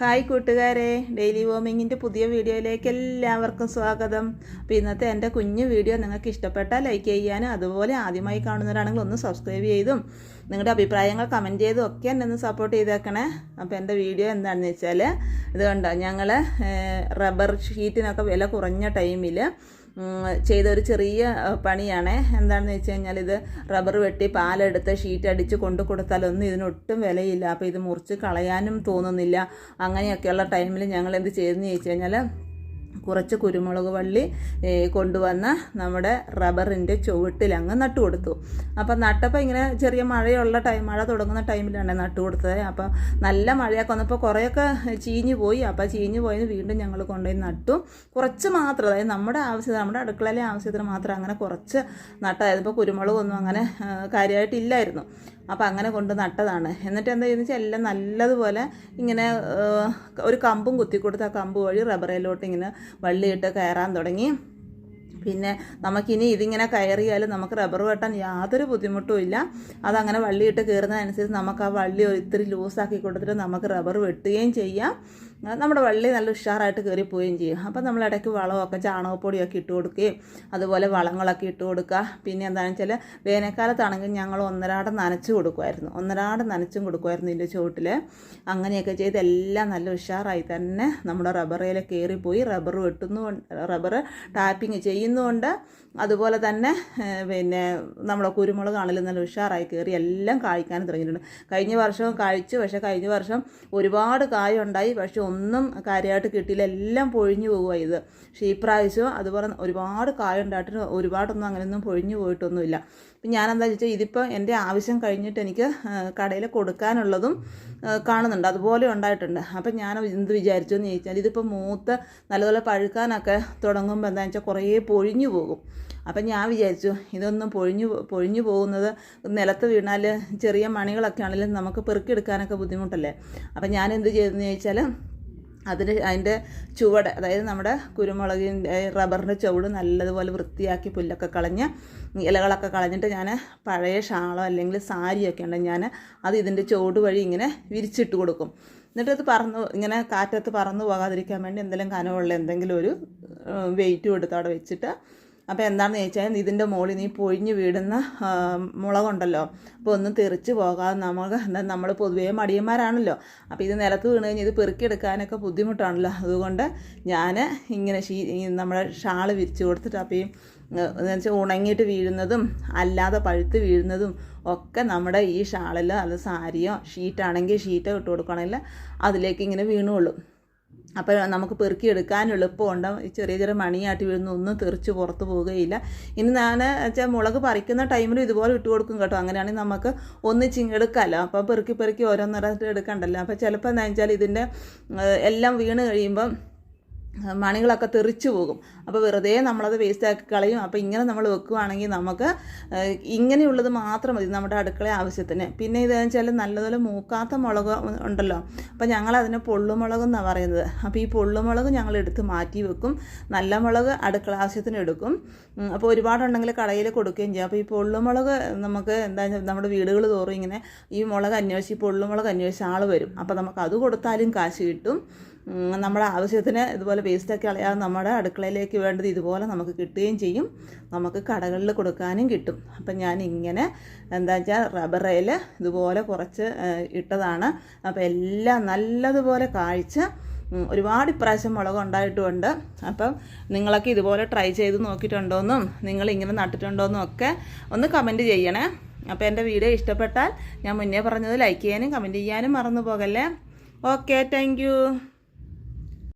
Hi കൂട്ടുകാരെ daily വോമിങ്ങിന്റെ പുതിയ വീഡിയോയിലേക്ക് എല്ലാവർക്കും സ്വാഗതം. അപ്പോൾ ഇന്നത്തെ എന്റെ കുഞ്ഞു വീഡിയോ നിങ്ങൾക്ക് ഇഷ്ടപ്പെട്ടാൽ ലൈക്ക് ചെയ്യാനും അതുപോലെ ആദ്യമായി കാണുന്നവരാണെങ്കിൽ ഒന്ന് സബ്സ്ക്രൈബ് ചെയ്തും നിങ്ങളുടെ അഭിപ്രായങ്ങൾ കമന്റ് ചെയ്തും ഒക്കെ എന്നെ ഒന്ന് സപ്പോർട്ട് ചെയ്തേക്കണേ. അപ്പോൾ എന്റെ വീഡിയോ എന്താണെന്ന് വെച്ചാൽ ഇതുകൊണ്ടാണ് കണ്ടോ ഞങ്ങൾ റബ്ബർ ഷീറ്റിനൊക്കെ വില കുറഞ്ഞ ടൈമിൽ ചെയ്ത ഒരു ചെറിയ പണിയാണ്. എന്താണെന്ന് വെച്ച് കഴിഞ്ഞാൽ ഇത് റബ്ബർ വെട്ടി പാലെടുത്ത് ഷീറ്റ് അടിച്ച് കൊണ്ടു കൊടുത്താലൊന്നും ഇതിനൊട്ടും വിലയില്ല. അപ്പോൾ ഇത് മുറിച്ച് കളയാനും തോന്നുന്നില്ല. അങ്ങനെയൊക്കെയുള്ള ടൈമിൽ ഞങ്ങൾ എന്ത് ചെയ്തെന്ന് ചോദിച്ചു കഴിഞ്ഞാൽ കുറച്ച് കുരുമുളക് വള്ളി കൊണ്ടുവന്ന നമ്മുടെ റബ്ബറിന്റെ ചുവട്ടിൽ അങ്ങ് നട്ടു കൊടുത്തു. അപ്പം നട്ടപ്പോൾ ഇങ്ങനെ ചെറിയ മഴയുള്ള ടൈം മഴ തുടങ്ങുന്ന ടൈമിലാണ് നട്ടു കൊടുത്തത്. അപ്പം നല്ല മഴയൊക്കെ വന്നപ്പോൾ കുറേയൊക്കെ ചീഞ്ഞു പോയി. അപ്പോൾ ചീഞ്ഞു പോയെന്ന് വീണ്ടും ഞങ്ങൾ കൊണ്ടുപോയി നട്ടു. കുറച്ച് മാത്രം അതായത് നമ്മുടെ ആവശ്യത്തിന് നമ്മുടെ അടുക്കളയിലെ ആവശ്യത്തിന് മാത്രം അങ്ങനെ കുറച്ച് നട്ടായിരുന്നു. ഇപ്പോൾ കുരുമുളകൊന്നും അങ്ങനെ കാര്യമായിട്ടില്ലായിരുന്നു. അപ്പോൾ അങ്ങനെ കൊണ്ട് നട്ടതാണ്. എന്നിട്ട് എന്താ ചെയ്യുന്നത് വെച്ചാൽ എല്ലാം നല്ലതുപോലെ ഇങ്ങനെ ഒരു കമ്പും കുത്തി കൊടുത്ത് ആ കമ്പ് വഴി റബ്ബറയിലോട്ട് ഇങ്ങനെ വള്ളിയിട്ട് കയറാൻ തുടങ്ങി. പിന്നെ നമുക്കിനി ഇതിങ്ങനെ കയറിയാലും നമുക്ക് റബ്ബർ വെട്ടാൻ യാതൊരു ബുദ്ധിമുട്ടും ഇല്ല. അതങ്ങനെ വള്ളിയിട്ട് കയറുന്നതനുസരിച്ച് നമുക്ക് ആ വള്ളി ഇത്തിരി ലൂസാക്കി കൊടുത്തിട്ട് നമുക്ക് റബ്ബർ വെട്ടുകയും ചെയ്യാം. നമ്മുടെ വള്ളി നല്ല ഉഷാറായിട്ട് കയറിപ്പോവുകയും ചെയ്യും. അപ്പം നമ്മൾ ഇടയ്ക്ക് വളമൊക്കെ ചാണകപ്പൊടിയൊക്കെ ഇട്ട് കൊടുക്കുകയും അതുപോലെ വളങ്ങളൊക്കെ ഇട്ട് കൊടുക്കുക. പിന്നെ എന്താണെന്ന് വെച്ചാൽ വേനൽക്കാലത്താണെങ്കിൽ ഞങ്ങൾ ഒന്നരാടം നനച്ച് കൊടുക്കുമായിരുന്നു. ഒന്നരാടം നനച്ചും കൊടുക്കുമായിരുന്നു ഇതിന്റെ ചുവട്ടിൽ അങ്ങനെയൊക്കെ ചെയ്ത് എല്ലാം നല്ല ഉഷാറായി തന്നെ നമ്മുടെ റബ്ബറയിൽ കയറിപ്പോയി. റബ്ബർ വെട്ടുന്നു റബ്ബർ ടാപ്പിങ് ചെയ്യുന്നുണ്ട് അതുപോലെ തന്നെ പിന്നെ നമ്മളെ കുരുമുളകാണെങ്കിലും നല്ല ഉഷാറായി കയറി എല്ലാം കായ്ക്കാനും തുടങ്ങിയിട്ടുണ്ട്. കഴിഞ്ഞ വർഷവും കായ്ച്ചു പക്ഷേ കഴിഞ്ഞ വർഷം ഒരുപാട് കായുണ്ടായി പക്ഷെ ഒന്നും കാര്യമായിട്ട് കിട്ടിയില്ല. എല്ലാം പൊഴിഞ്ഞു പോകുക ഇത്. പക്ഷേ ഈ പ്രാവശ്യം അതുപോലെ ഒരുപാട് കായുണ്ടായിട്ട് ഒരുപാടൊന്നും അങ്ങനെയൊന്നും പൊഴിഞ്ഞു പോയിട്ടൊന്നുമില്ല. അപ്പം ഞാനെന്താ വെച്ചാൽ ഇതിപ്പോൾ എന്റെ ആവശ്യം കഴിഞ്ഞിട്ട് എനിക്ക് കടയിൽ കൊടുക്കാനുള്ളതും കാണുന്നുണ്ട്. അതുപോലെ ഉണ്ടായിട്ടുണ്ട്. അപ്പം ഞാൻ എന്ത് വിചാരിച്ചു എന്ന് ചോദിച്ചാൽ ഇതിപ്പോൾ മൂത്ത് നല്ലപോലെ പഴുക്കാനൊക്കെ തുടങ്ങുമ്പോൾ എന്താണെന്ന് വെച്ചാൽ കുറേ പൊഴിഞ്ഞു പോകും. അപ്പം ഞാൻ വിചാരിച്ചു ഇതൊന്നും പൊഴിഞ്ഞു പൊഴിഞ്ഞു പോകുന്നത് നിലത്ത് വീണാൽ ചെറിയ മണികളൊക്കെ ആണെങ്കിലും നമുക്ക് പെറുക്കിയെടുക്കാനൊക്കെ ബുദ്ധിമുട്ടല്ലേ? അപ്പം ഞാൻ എന്ത് ചെയ്തെന്ന് ചോദിച്ചാൽ അതിന് അതിന്റെ ചുവട് അതായത് നമ്മുടെ കുരുമുളകിന്റെ റബ്ബറിന്റെ ചുവട് നല്ലതുപോലെ വൃത്തിയാക്കി പുല്ലൊക്കെ കളഞ്ഞ് ഇലകളൊക്കെ കളഞ്ഞിട്ട് ഞാൻ പഴയ ഷാളോ അല്ലെങ്കിൽ സാരിയൊക്കെ ഉണ്ട് ഞാൻ അത് ഇതിന്റെ ചുവട് വഴി ഇങ്ങനെ വിരിച്ചിട്ട് കൊടുക്കും. എന്നിട്ട് അത് പറന്ന് ഇങ്ങനെ കാറ്റത്ത് പറന്ന് പോകാതിരിക്കാൻ വേണ്ടി എന്തെങ്കിലും കനമുള്ള എന്തെങ്കിലും ഒരു വെയിറ്റ് കൊടുത്ത് അവിടെ വെച്ചിട്ട് അപ്പോൾ എന്താണെന്ന് ചോദിച്ചാൽ ഇതിന്റെ മുകളിൽ നീ പൊഴിഞ്ഞ് വീടുന്ന മുളകുണ്ടല്ലോ. അപ്പോൾ ഒന്നും തെറിച്ച് പോകാതെ നമുക്ക് എന്താ നമ്മൾ പൊതുവേ മടിയന്മാരാണല്ലോ. അപ്പോൾ ഇത് നിലത്ത് വീണ് കഴിഞ്ഞാൽ ഇത് പെറുക്കിയെടുക്കാനൊക്കെ ബുദ്ധിമുട്ടാണല്ലോ. അതുകൊണ്ട് ഞാൻ ഇങ്ങനെ ഷീ നമ്മുടെ ഷാൾ വിരിച്ചു കൊടുത്തിട്ട് അപ്പോൾ ഈ എന്ന് വെച്ചാൽ ഉണങ്ങിയിട്ട് വീഴുന്നതും അല്ലാതെ പഴുത്ത് വീഴുന്നതും ഒക്കെ നമ്മുടെ ഈ ഷാളിൽ അത് സാരിയോ ഷീറ്റാണെങ്കിൽ ഷീറ്റോ ഇട്ട് കൊടുക്കുകയാണെങ്കിൽ അതിലേക്ക് ഇങ്ങനെ വീണുകൊള്ളും. അപ്പോൾ നമുക്ക് പെറുക്കി എടുക്കാൻ എളുപ്പമുണ്ട്. ചെറിയ ചെറിയ മണിയാട്ടി വീഴുന്ന ഒന്നും തെറിച്ച് പുറത്ത് പോവുകയില്ല. ഇനി ഞാൻ വെച്ചാൽ മുളക് പറിക്കുന്ന ടൈമിലും ഇതുപോലെ ഇട്ട് കൊടുക്കും കേട്ടോ. അങ്ങനെയാണെങ്കിൽ നമുക്ക് ഒന്നിച്ച് എടുക്കാമല്ലോ അപ്പോൾ പെറുക്കി പെറുക്കി ഓരോന്നിടത്ത് എടുക്കണ്ടല്ലോ. അപ്പോൾ ചിലപ്പോൾ എന്താ വെച്ചാൽ ഇതിന്റെ എല്ലാം വീണ് കഴിയുമ്പം മണികളൊക്കെ തെറിച്ചു പോകും. അപ്പോൾ വെറുതെ നമ്മളത് വേസ്റ്റ് ആക്കി കളയും. അപ്പോൾ ഇങ്ങനെ നമ്മൾ വെക്കുവാണെങ്കിൽ നമുക്ക് ഇങ്ങനെയുള്ളത് മാത്രം മതി നമ്മുടെ അടുക്കള ആവശ്യത്തിന്. പിന്നെ ഇതെന്ന് വെച്ചാൽ നല്ലതുപോലെ മൂക്കാത്ത മുളക് ഉണ്ടല്ലോ. അപ്പോൾ ഞങ്ങൾ പൊള്ളുമുളക് എന്നാണ് പറയുന്നത്. അപ്പോൾ ഈ പൊള്ളുമുളക് ഞങ്ങൾ എടുത്ത് മാറ്റി വെക്കും. നല്ല മുളക് അടുക്കള ആവശ്യത്തിന് എടുക്കും. അപ്പോൾ ഒരുപാടുണ്ടെങ്കിൽ കടയിൽ കൊടുക്കുകയും ചെയ്യും. അപ്പോൾ ഈ പൊള്ളുമുളക് നമുക്ക് എന്താ നമ്മുടെ വീടുകൾ തോറും ഇങ്ങനെ ഈ മുളക് അന്വേഷിച്ച് പൊള്ളുമുളക് അന്വേഷിച്ച് ആൾ വരും. അപ്പോൾ നമുക്ക് അത് കൊടുത്താലും കാശ് കിട്ടും. നമ്മുടെ ആവശ്യത്തിന് ഇതുപോലെ വേസ്റ്റൊക്കെ കളയാതെ നമ്മുടെ അടുക്കളയിലേക്ക് വേണ്ടത് ഇതുപോലെ നമുക്ക് കിട്ടുകയും ചെയ്യും. നമുക്ക് കടകളിൽ കൊടുക്കാനും കിട്ടും. അപ്പം ഞാൻ ഇങ്ങനെ എന്താ വെച്ചാൽ റബ്ബറയിൽ ഇതുപോലെ കുറച്ച് ഇട്ടതാണ്. അപ്പോൾ എല്ലാം നല്ലതുപോലെ കാഴ്ച. ഒരുപാട് ഇപ്രാവശ്യം മുളക് ഉണ്ടായിട്ടുമുണ്ട്. അപ്പം നിങ്ങളൊക്കെ ഇതുപോലെ ട്രൈ ചെയ്ത് നോക്കിയിട്ടുണ്ടോയെന്നും നിങ്ങൾ ഇങ്ങനെ നട്ടിട്ടുണ്ടോയെന്നും ഒക്കെ ഒന്ന് കമന്റ് ചെയ്യണേ. അപ്പോൾ എന്റെ വീഡിയോ ഇഷ്ടപ്പെട്ടാൽ ഞാൻ മുന്നേ പറഞ്ഞത് ലൈക്ക് ചെയ്യാനും കമന്റ് ചെയ്യാനും മറന്നു പോകല്ലേ. Okay thank